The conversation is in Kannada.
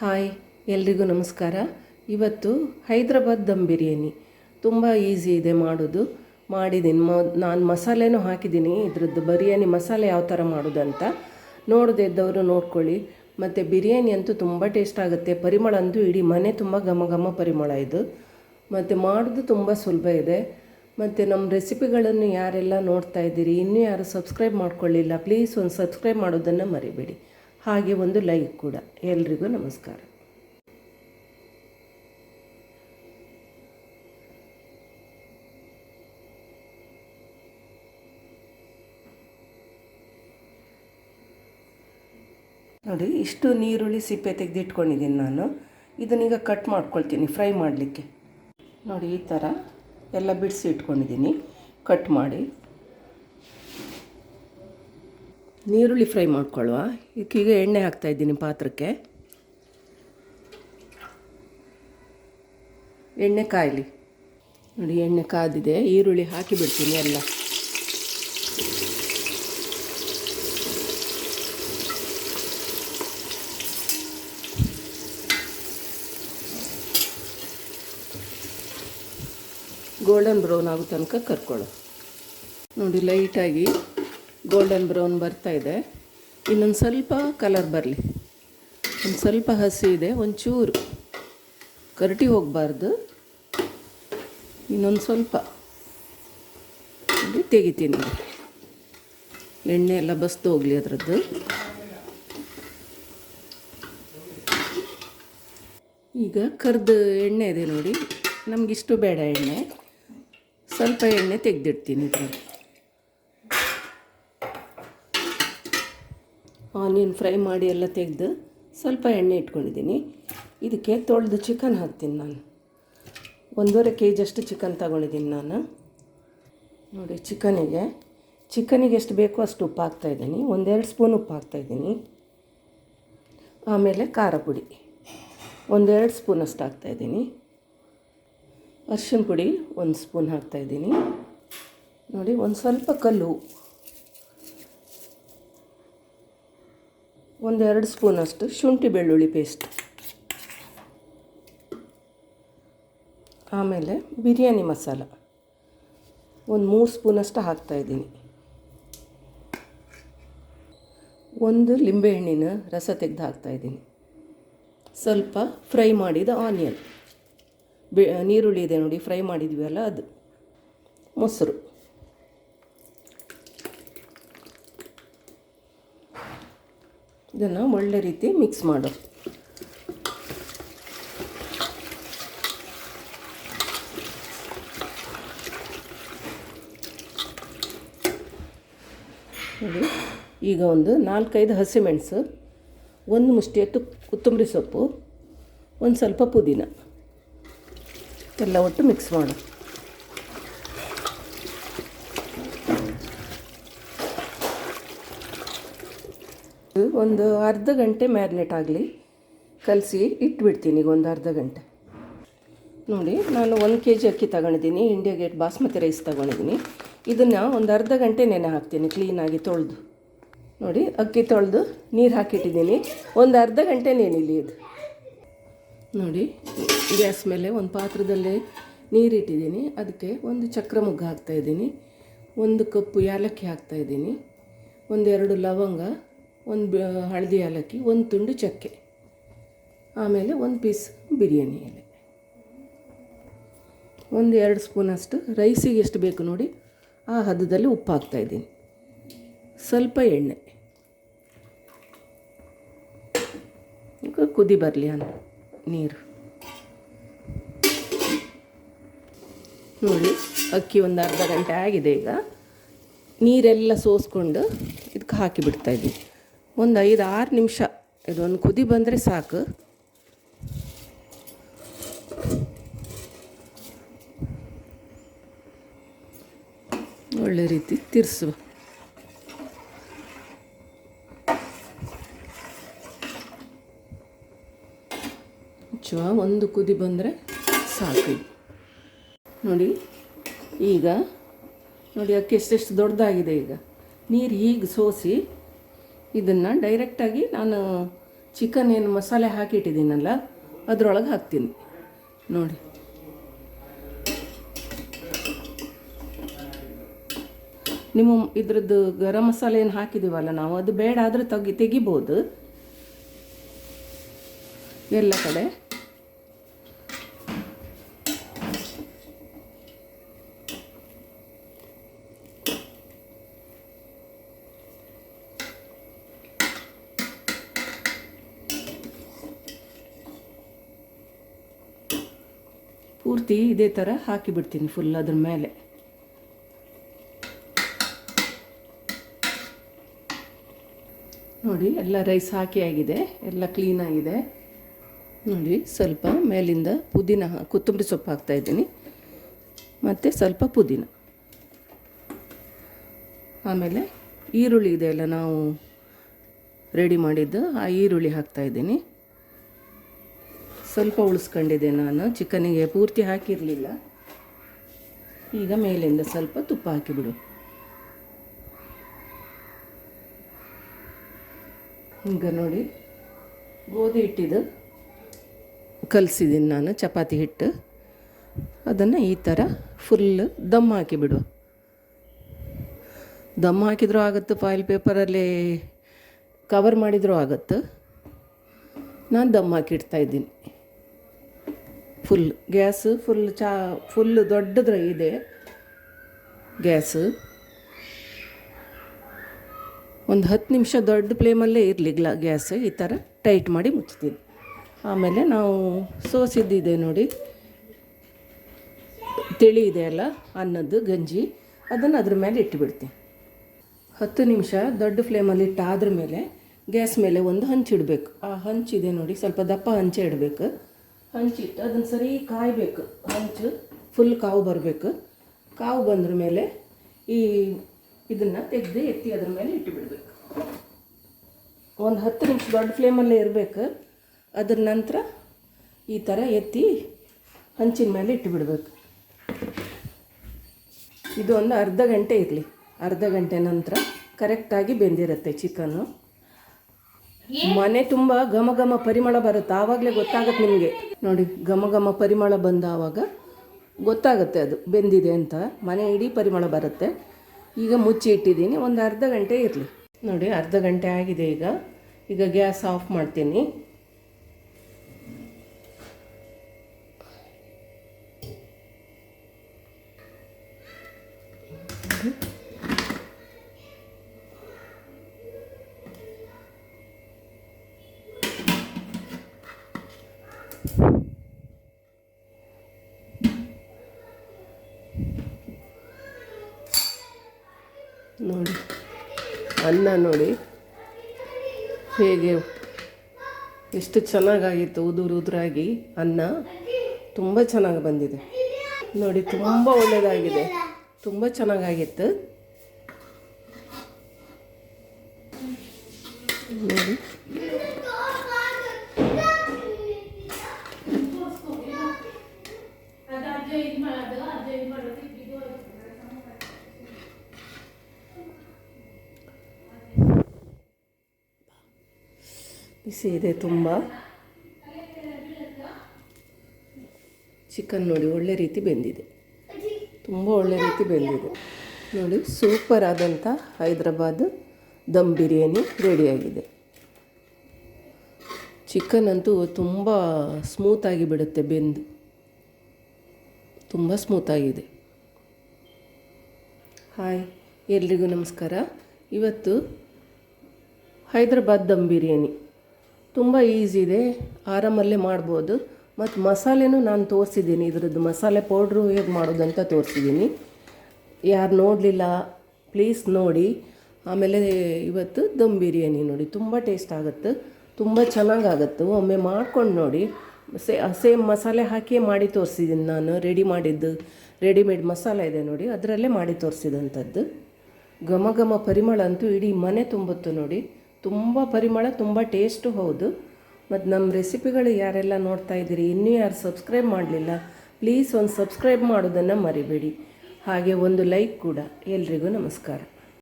ಹಾಯ್, ಎಲ್ರಿಗೂ ನಮಸ್ಕಾರ. ಇವತ್ತು ಹೈದ್ರಾಬಾದ್ ದಮ್ ಬಿರಿಯಾನಿ. ತುಂಬ ಈಸಿ ಇದೆ ಮಾಡೋದು. ಮಾಡಿದ್ದೀನಿ ಮ, ನಾನು ಮಸಾಲೆನೂ ಹಾಕಿದ್ದೀನಿ ಇದ್ರದ್ದು ಬಿರಿಯಾನಿ ಮಸಾಲೆ ಯಾವ ಥರ ಮಾಡೋದಂತ ನೋಡದೆ ಇದ್ದವರು ನೋಡ್ಕೊಳ್ಳಿ. ಮತ್ತು ಬಿರಿಯಾನಿ ಅಂತೂ ತುಂಬ ಟೇಸ್ಟ್ ಆಗುತ್ತೆ. ಪರಿಮಳ ಅಂತೂ ಇಡೀ ಮನೆ ತುಂಬ ಘಮ ಘಮ ಪರಿಮಳ ಇದು. ಮತ್ತು ಮಾಡೋದು ತುಂಬ ಸುಲಭ ಇದೆ. ಮತ್ತು ನಮ್ಮ ರೆಸಿಪಿಗಳನ್ನು ಯಾರೆಲ್ಲ ನೋಡ್ತಾ ಇದ್ದೀರಿ, ಇನ್ನೂ ಯಾರು ಸಬ್ಸ್ಕ್ರೈಬ್ ಮಾಡ್ಕೊಳ್ಳಿಲ್ಲ, ಪ್ಲೀಸ್ ಒಂದು ಸಬ್ಸ್ಕ್ರೈಬ್ ಮಾಡೋದನ್ನು ಮರಿಬೇಡಿ. ಹಾಗೆ ಒಂದು ಲೈಕ್ ಕೂಡ. ಎಲ್ರಿಗೂ ನಮಸ್ಕಾರ. ನೋಡಿ, ಇಷ್ಟು ನೀರುಳ್ಳಿ ಸಿಪ್ಪೆ ತೆಗೆದಿಟ್ಕೊಂಡಿದ್ದೀನಿ ನಾನು. ಇದನ್ನೀಗ ಕಟ್ ಮಾಡ್ಕೊಳ್ತೀನಿ ಫ್ರೈ ಮಾಡಲಿಕ್ಕೆ. ನೋಡಿ, ಈ ಥರ ಎಲ್ಲ ಬಿಡಿಸಿ ಇಟ್ಕೊಂಡಿದ್ದೀನಿ. ಕಟ್ ಮಾಡಿ. ನೀರುಳ್ಳಿ ಫ್ರೈ ಮಾಡ್ಕೊಳ್ಳುವ. ಇದಕ್ಕೀಗ ಎಣ್ಣೆ ಹಾಕ್ತಾಯಿದ್ದೀನಿ ಪಾತ್ರಕ್ಕೆ. ಎಣ್ಣೆ ಕಾಯಲಿ. ನೋಡಿ, ಎಣ್ಣೆ ಕಾದಿದೆ. ಈರುಳ್ಳಿ ಹಾಕಿ ಬಿಡ್ತೀನಿ ಎಲ್ಲ. ಗೋಲ್ಡನ್ ಬ್ರೌನ್ ಆಗೋ ತನಕ ಕರ್ಕೊಳ್ಳೋ ನೋಡಿ ಲೈಟಾಗಿ ಗೋಲ್ಡನ್ ಬ್ರೌನ್ ಬರ್ತಾ ಇದೆ. ಇನ್ನೊಂದು ಸ್ವಲ್ಪ ಕಲರ್ ಬರಲಿ. ಒಂದು ಸ್ವಲ್ಪ ಹಸಿ ಇದೆ, ಒಂಚೂರು. ಕರಟಿ ಹೋಗಬಾರ್ದು. ಇನ್ನೊಂದು ಸ್ವಲ್ಪ. ತೆಗಿತೀನಿ. ಎಣ್ಣೆ ಎಲ್ಲ ಬಸ್ದು ಹೋಗಲಿ ಅದರದ್ದು. ಈಗ ಕರ್ದು ಎಣ್ಣೆ ಇದೆ ನೋಡಿ. ನಮಗಿಷ್ಟು ಬೇಡ ಎಣ್ಣೆ. ಸ್ವಲ್ಪ ಎಣ್ಣೆ ತೆಗೆದಿಡ್ತೀನಿ ಇದರಲ್ಲಿ. ಆನಿಯನ್ ಫ್ರೈ ಮಾಡಿ ಎಲ್ಲ ತೆಗೆದು ಸ್ವಲ್ಪ ಎಣ್ಣೆ ಇಟ್ಕೊಂಡಿದ್ದೀನಿ. ಇದಕ್ಕೆ ತೊಳೆದು ಚಿಕನ್ ಹಾಕ್ತೀನಿ ನಾನು. ಒಂದೂವರೆ ಕೆ ಜಿಯಷ್ಟು ಚಿಕನ್ ತಗೊಂಡಿದ್ದೀನಿ ನಾನು. ನೋಡಿ ಚಿಕನಿಗೆ ಚಿಕನಿಗೆ ಎಷ್ಟು ಬೇಕೋ ಅಷ್ಟು ಉಪ್ಪು ಹಾಕ್ತಾಯಿದ್ದೀನಿ ಒಂದೆರಡು ಸ್ಪೂನ್ ಉಪ್ಪು ಹಾಕ್ತಾಯಿದ್ದೀನಿ ಆಮೇಲೆ ಖಾರ ಪುಡಿ. ಒಂದೆರಡು ಸ್ಪೂನ್ ಅಷ್ಟು ಹಾಕ್ತಾಯಿದ್ದೀನಿ ಅರ್ಶಿನ ಪುಡಿ ಒಂದು ಸ್ಪೂನ್ ಹಾಕ್ತಾಯಿದ್ದೀನಿ ನೋಡಿ, ಒಂದು ಸ್ವಲ್ಪ ಕಲ್ಲು. ಒಂದೆರಡು ಸ್ಪೂನಷ್ಟು ಶುಂಠಿ ಬೆಳ್ಳುಳ್ಳಿ ಪೇಸ್ಟ್ ಆಮೇಲೆ ಬಿರಿಯಾನಿ ಮಸಾಲ. ಒಂದು ಮೂರು ಸ್ಪೂನಷ್ಟು ಹಾಕ್ತಾಯಿದ್ದೀನಿ ಒಂದು ಲಿಂಬೆಹಣ್ಣಿನ ರಸ ತೆಗೆದು ಹಾಕ್ತಾಯಿದ್ದೀನಿ ಸ್ವಲ್ಪ ಫ್ರೈ ಮಾಡಿದ ಆನಿಯನ್. ಬೆ, ನೀರುಳ್ಳಿ ಇದೆ ನೋಡಿ, ಫ್ರೈ ಮಾಡಿದ್ವಿ ಅಲ್ಲ ಅದು. ಮೊಸರು. ಇದನ್ನು ಒಳ್ಳೆ ರೀತಿ ಮಿಕ್ಸ್ ಮಾಡು. ನೋಡಿ, ಈಗ ಒಂದು ನಾಲ್ಕೈದು ಹಸಿಮೆಣಸು, ಒಂದು ಮುಷ್ಟಿಯಷ್ಟು ಕೊತ್ತಂಬರಿ ಸೊಪ್ಪು, ಒಂದು ಸ್ವಲ್ಪ ಪುದೀನ. ಎಲ್ಲ ಒಟ್ಟು ಮಿಕ್ಸ್ ಮಾಡು. ಒಂದು ಅರ್ಧ ಗಂಟೆ ಮ್ಯಾರಿನೇಟ್ ಆಗಲಿ, ಕಲಸಿ ಇಟ್ಬಿಡ್ತೀನಿ ಈಗ ಒಂದು ಅರ್ಧ ಗಂಟೆ. ನೋಡಿ, ನಾನು ಒಂದು ಕೆ ಜಿ ಅಕ್ಕಿ ತಗೊಂಡಿದ್ದೀನಿ ಇಂಡಿಯಾ ಗೇಟ್ ಬಾಸ್ಮತಿ ರೈಸ್ ತಗೊಂಡಿದ್ದೀನಿ. ಇದನ್ನು ಒಂದು ಅರ್ಧ ಗಂಟೆ ನೆನೆ ಹಾಕ್ತೀನಿ ಕ್ಲೀನಾಗಿ ತೊಳೆದು. ನೋಡಿ, ಅಕ್ಕಿ ತೊಳೆದು ನೀರು ಹಾಕಿಟ್ಟಿದ್ದೀನಿ, ಒಂದು ಅರ್ಧ ಗಂಟೆ ನೆನಿಲಿ ಇದು. ನೋಡಿ, ಗ್ಯಾಸ್ ಮೇಲೆ ಒಂದು ಪಾತ್ರದಲ್ಲೇ ನೀರಿಟ್ಟಿದ್ದೀನಿ ಅದಕ್ಕೆ ಒಂದು ಚಕ್ರ ಮುಗ್ಗ ಹಾಕ್ತಾಯಿದ್ದೀನಿ ಒಂದು ಕಪ್ಪು ಏಲಕ್ಕಿ ಹಾಕ್ತಾಯಿದ್ದೀನಿ ಒಂದೆರಡು ಲವಂಗ ಒಂದು ಹಳದಿ ಏಲಕ್ಕಿ, ಒಂದು ತುಂಡು ಚಕ್ಕೆ, ಆಮೇಲೆ ಒಂದು ಪೀಸ್ ಬಿರಿಯಾನಿ ಎಲೆ. ಒಂದು ಎರಡು ಸ್ಪೂನಷ್ಟು ರೈಸಿಗೆ ಎಷ್ಟು ಬೇಕು ನೋಡಿ, ಆ ಹದದಲ್ಲಿ ಉಪ್ಪು ಹಾಕ್ತಾಯಿದ್ದೀನಿ ಸ್ವಲ್ಪ ಎಣ್ಣೆ. ಈಗ ಕುದಿ ಬರಲಿ ಅಂತ ನೀರು. ನೋಡಿ, ಅಕ್ಕಿ ಒಂದು ಅರ್ಧ ಗಂಟೆ ಆಗಿದೆ ಈಗ. ನೀರೆಲ್ಲ ಸೋಸ್ಕೊಂಡು ಇದಕ್ಕೆ ಹಾಕಿ ಬಿಡ್ತಾಯಿದ್ದೀನಿ ಒಂದು ಐದು, ಆರು ನಿಮಿಷ. ಇದೊಂದು ಕುದಿ ಬಂದರೆ ಸಾಕು. ಒಳ್ಳೆ ರೀತಿ ತಿರ್ಸುವ. ಚುವ, ಒಂದು ಕುದಿ ಬಂದರೆ ಸಾಕು ನೋಡಿ, ಈಗ, ನೋಡಿ, ಅಕ್ಕಿ ಎಷ್ಟೆಷ್ಟು ದೊಡ್ಡದಾಗಿದೆ ಈಗ. ನೀರು ಹೀಗೆ ಸೋಸಿ ಇದನ್ನು ಡೈರೆಕ್ಟಾಗಿ ನಾನು ಚಿಕನ್ ಏನು ಮಸಾಲೆ ಹಾಕಿಟ್ಟಿದ್ದೀನಲ್ಲ, ಅದರೊಳಗೆ ಹಾಕ್ತೀನಿ. ನೋಡಿ. ನಿಮ್ಮ ಇದ್ರದ್ದು ಗರಂ ಮಸಾಲೆ ಏನು ಹಾಕಿದ್ದೀವಲ್ಲ ನಾವು, ಅದು ಬೇಡ ಆದರೆ ತೆಗಿ, ತೆಗಿಬೋದು. ಎಲ್ಲ ಕಡೆ. ಪೂರ್ತಿ ಇದೇ ಥರ ಹಾಕಿಬಿಡ್ತೀನಿ ಫುಲ್ ಅದ್ರ ಮೇಲೆ. ನೋಡಿ, ಎಲ್ಲ ರೈಸ್ ಹಾಕಿ ಆಗಿದೆ, ಎಲ್ಲ ಕ್ಲೀನಾಗಿದೆ ನೋಡಿ, ಸ್ವಲ್ಪ ಮೇಲಿಂದ ಪುದೀನ ಕೊತ್ತಂಬರಿ ಸೊಪ್ಪು ಹಾಕ್ತಾಯಿದ್ದೀನಿ ಮತ್ತು ಸ್ವಲ್ಪ ಪುದೀನ. ಆಮೇಲೆ ಈರುಳ್ಳಿ ಇದೆಯಲ್ಲ ನಾವು ರೆಡಿ ಮಾಡಿದ್ದು, ಆ ಈರುಳ್ಳಿ ಹಾಕ್ತಾಯಿದ್ದೀನಿ ಸ್ವಲ್ಪ ಉಳಿಸ್ಕೊಂಡಿದ್ದೆ ನಾನು. ಚಿಕನಿಗೆ ಪೂರ್ತಿ ಹಾಕಿರಲಿಲ್ಲ. ಈಗ ಮೇಲಿಂದ ಸ್ವಲ್ಪ ತುಪ್ಪ ಹಾಕಿಬಿಡು. ಈಗ ನೋಡಿ, ಗೋಧಿ ಹಿಟ್ಟಿದು ಕಲಸಿದ್ದೀನಿ ನಾನು, ಚಪಾತಿ ಹಿಟ್ಟು. ಅದನ್ನು ಈ ಥರ ಫುಲ್ ದಮ್ ಹಾಕಿಬಿಡು. ದಮ್ ಹಾಕಿದ್ರೂ ಆಗುತ್ತೆ ಫಾಯಿಲ್ ಪೇಪರಲ್ಲಿ ಕವರ್ ಮಾಡಿದರೂ ಆಗುತ್ತೆ. ನಾನು ದಮ್ ಹಾಕಿಡ್ತಾ ಇದ್ದೀನಿ. ಫುಲ್ ಗ್ಯಾಸ್ ಫುಲ್ ಚಾ ಫುಲ್ ದೊಡ್ಡದ್ರ ಇದೆ. ಗ್ಯಾಸ್ ಒಂದು ಹತ್ತು ನಿಮಿಷ ದೊಡ್ಡ ಫ್ಲೇಮಲ್ಲೇ ಇರಲಿ ಗ್ಲಾ ಗ್ಯಾಸ್ ಈ ಥರ ಟೈಟ್ ಮಾಡಿ ಮುಚ್ತೀನಿ. ಆಮೇಲೆ ನಾವು ಸೋಸಿದ್ದಿದೆ ನೋಡಿ. ತಿಳಿ ಇದೆ ಅಲ್ಲ, ಅನ್ನದ್ದು, ಗಂಜಿ, ಅದನ್ನು ಅದ್ರ ಮೇಲೆ ಇಟ್ಟುಬಿಡ್ತೀನಿ ಹತ್ತು ನಿಮಿಷ ದೊಡ್ಡ ಫ್ಲೇಮಲ್ಲಿ ಇಟ್ಟಾದ್ರ ಮೇಲೆ ಗ್ಯಾಸ್ ಮೇಲೆ ಒಂದು ಹಂಚಿಡಬೇಕು ಆ ಹಂಚಿದೆ ನೋಡಿ, ಸ್ವಲ್ಪ ದಪ್ಪ ಹಂಚೆ ಇಡಬೇಕು. ಹಂಚಿಟ್ಟು ಅದನ್ನು ಸರಿ ಕಾಯಬೇಕು. ಹಂಚು ಫುಲ್ ಕಾವು ಬರಬೇಕು. ಕಾವು ಬಂದ್ರ ಮೇಲೆ ಈ ಇದನ್ನು ತೆಗೆದು ಎತ್ತಿ ಅದ್ರ ಮೇಲೆ ಇಟ್ಟುಬಿಡ್ಬೇಕು. ಒಂದು ಹತ್ತು ನಿಮಿಷ ದೊಡ್ಡ ಫ್ಲೇಮಲ್ಲೇ ಇರಬೇಕು. ಅದ್ರ ನಂತರ ಈ ಥರ ಎತ್ತಿ ಹಂಚಿನ ಮೇಲೆ ಇಟ್ಟುಬಿಡ್ಬೇಕು. ಇದು ಒಂದು ಅರ್ಧ ಗಂಟೆ ಇರಲಿ. ಅರ್ಧ ಗಂಟೆ ನಂತರ ಕರೆಕ್ಟಾಗಿ ಬೆಂದಿರುತ್ತೆ ಚಿಕನ್ನು ಮನೆ ತುಂಬ ಘಮ ಘಮ ಪರಿಮಳ ಬರುತ್ತೆ, ಆವಾಗಲೇ ಗೊತ್ತಾಗುತ್ತೆ ನಿಮಗೆ. ನೋಡಿ, ಘಮ ಘಮ ಪರಿಮಳ ಬಂದ ಆವಾಗ ಗೊತ್ತಾಗುತ್ತೆ ಅದು, ಬೆಂದಿದೆ ಅಂತ. ಮನೆ ಇಡೀ ಪರಿಮಳ ಬರುತ್ತೆ. ಈಗ ಮುಚ್ಚಿ ಇಟ್ಟಿದ್ದೀನಿ, ಒಂದು ಅರ್ಧ ಗಂಟೆ ಇರಲಿ. ನೋಡಿ, ಅರ್ಧ ಗಂಟೆ ಆಗಿದೆ ಈಗ. ಈಗ ಗ್ಯಾಸ್ ಆಫ್ ಮಾಡ್ತೀನಿ. ನೋಡಿ. ಅನ್ನ ನೋಡಿ. ಹೇಗೆ ಎಷ್ಟು ಚೆನ್ನಾಗಾಗಿತ್ತು ಉದುರು ಉದುರಾಗಿ ಅನ್ನ. ತುಂಬ ಚೆನ್ನಾಗಿ ಬಂದಿದೆ. ನೋಡಿ, ತುಂಬ ಒಳ್ಳೆಯದಾಗಿದೆ ತುಂಬ ಚೆನ್ನಾಗಾಗಿತ್ತು. ನೋಡಿ. ಬಿಸಿ ಇದೆ ತುಂಬ. ಚಿಕನ್ ನೋಡಿ, ಒಳ್ಳೆ ರೀತಿ ಬೆಂದಿದೆ. ತುಂಬ ಒಳ್ಳೆ ರೀತಿ ಬೆಂದಿದೆ. ನೋಡಿ ಸೂಪರ್ ಆದಂಥ ಹೈದ್ರಾಬಾದ್ ದಮ್ ಬಿರಿಯಾನಿ ರೆಡಿಯಾಗಿದೆ. ಚಿಕನ್ ಅಂತೂ ತುಂಬ ಸ್ಮೂತಾಗಿ ಬಿಡುತ್ತೆ ಬೆಂದು. ತುಂಬ ಸ್ಮೂತಾಗಿದೆ ಹಾಯ್ ಎಲ್ರಿಗೂ ನಮಸ್ಕಾರ. ಇವತ್ತು ಹೈದ್ರಾಬಾದ್ ದಮ್ ಬಿರಿಯಾನಿ. ತುಂಬ ಈಸಿ ಇದೆ. ಆರಾಮಲ್ಲೇ ಮಾಡ್ಬೋದು. ಮತ್ತು ಮಸಾಲೆನೂ ನಾನು ತೋರಿಸಿದ್ದೀನಿ. ಇದರದ್ದು ಮಸಾಲೆ ಪೌಡ್ರು ಹೇಗೆ ಮಾಡೋದಂತ ತೋರಿಸಿದ್ದೀನಿ. ಯಾರು ನೋಡಲಿಲ್ಲ ಪ್ಲೀಸ್ ನೋಡಿ. ಆಮೇಲೆ ಇವತ್ತು ದಮ್ ಬಿರಿಯಾನಿ ನೋಡಿ. ತುಂಬ ಟೇಸ್ಟ್ ಆಗುತ್ತೆ. ತುಂಬ ಚೆನ್ನಾಗಾಗತ್ತೆ. ಒಮ್ಮೆ ಮಾಡ್ಕೊಂಡು ನೋಡಿ. ಸೇ ಸೇಮ್ ಮಸಾಲೆ ಹಾಕಿ ಮಾಡಿ ತೋರಿಸಿದ್ದೀನಿ ನಾನು. ರೆಡಿ ಮಾಡಿದ್ದು ರೆಡಿಮೇಡ್ ಮಸಾಲೆ ಇದೆ ನೋಡಿ. ಅದರಲ್ಲೇ ಮಾಡಿ ತೋರಿಸಿದಂಥದ್ದು ಘಮ ಘಮ ಪರಿಮಳ ಅಂತೂ ಇಡೀ ಮನೆ ತುಂಬುತ್ತು ನೋಡಿ. ತುಂಬ ಪರಿಮಳ, ತುಂಬ ಟೇಸ್ಟು ಹೌದು. ಮತ್ತು ನಮ್ಮ ರೆಸಿಪಿಗಳು ಯಾರೆಲ್ಲ ನೋಡ್ತಾ ಇದ್ದೀರಿ, ಇನ್ನೂ ಯಾರು ಸಬ್ಸ್ಕ್ರೈಬ್ ಮಾಡಲಿಲ್ಲ ಪ್ಲೀಸ್ ಒಂದು ಸಬ್ಸ್ಕ್ರೈಬ್ ಮಾಡೋದನ್ನು ಮರಿಬೇಡಿ. ಹಾಗೆ ಒಂದು ಲೈಕ್ ಕೂಡ. ಎಲ್ರಿಗೂ ನಮಸ್ಕಾರ.